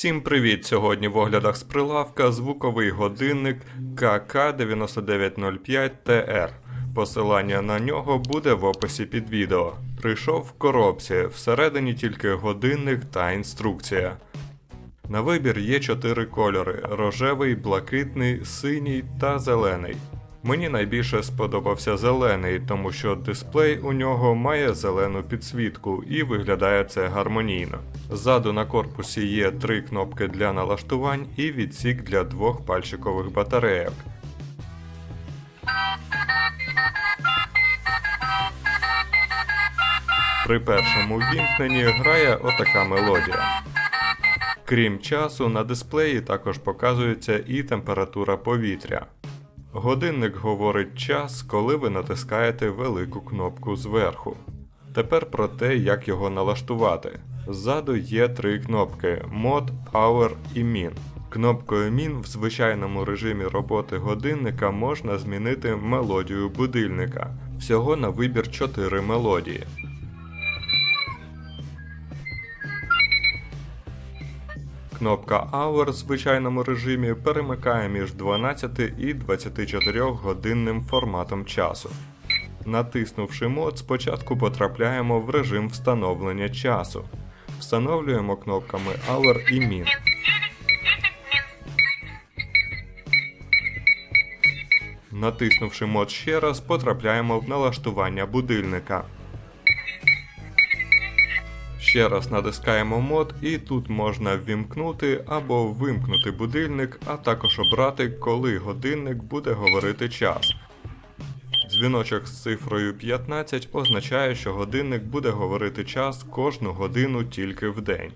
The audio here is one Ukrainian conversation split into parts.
Всім привіт! Сьогодні в оглядах з прилавка звуковий годинник КК9905TR. Посилання на нього буде в описі під відео. Прийшов в коробці, всередині тільки годинник та інструкція. На вибір є чотири кольори: рожевий, блакитний, синій та зелений. Мені найбільше сподобався зелений, тому що дисплей у нього має зелену підсвітку і виглядає це гармонійно. Ззаду на корпусі є три кнопки для налаштувань і відсік для двох пальчикових батарейок. При першому вімкненні грає отака мелодія. Крім часу, на дисплеї також показується і температура повітря. Годинник говорить час, коли ви натискаєте велику кнопку зверху. Тепер про те, як його налаштувати. Ззаду є три кнопки Mod, Hour і Min. Кнопкою Min в звичайному режимі роботи годинника можна змінити мелодію будильника. Всього на вибір 4 мелодії. Кнопка Hour в звичайному режимі перемикає між 12 і 24 годинним форматом часу. Натиснувши мод, спочатку потрапляємо в режим встановлення часу. Встановлюємо кнопками Hour і Min. Натиснувши мод ще раз, потрапляємо в налаштування будильника. Ще раз натискаємо мод, і тут можна ввімкнути або вимкнути будильник, а також обрати, коли годинник буде говорити час. Дзвіночок з цифрою 15 означає, що годинник буде говорити час кожну годину тільки в день.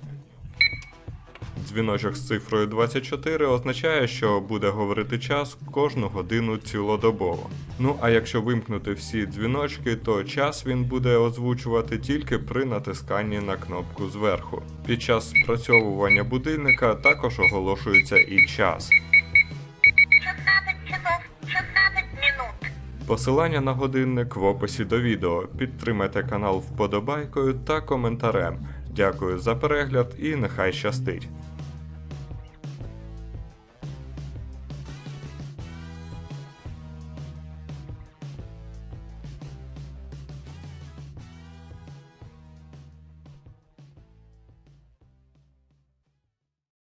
Дзвіночок з цифрою 24 означає, що буде говорити час кожну годину цілодобово. Ну а якщо вимкнути всі дзвіночки, то час він буде озвучувати тільки при натисканні на кнопку зверху. Під час спрацьовування будильника також оголошується і час. 16 часов 16 минут. Посилання на годинник в описі до відео. Підтримайте канал вподобайкою та коментарем. Дякую за перегляд і нехай щастить!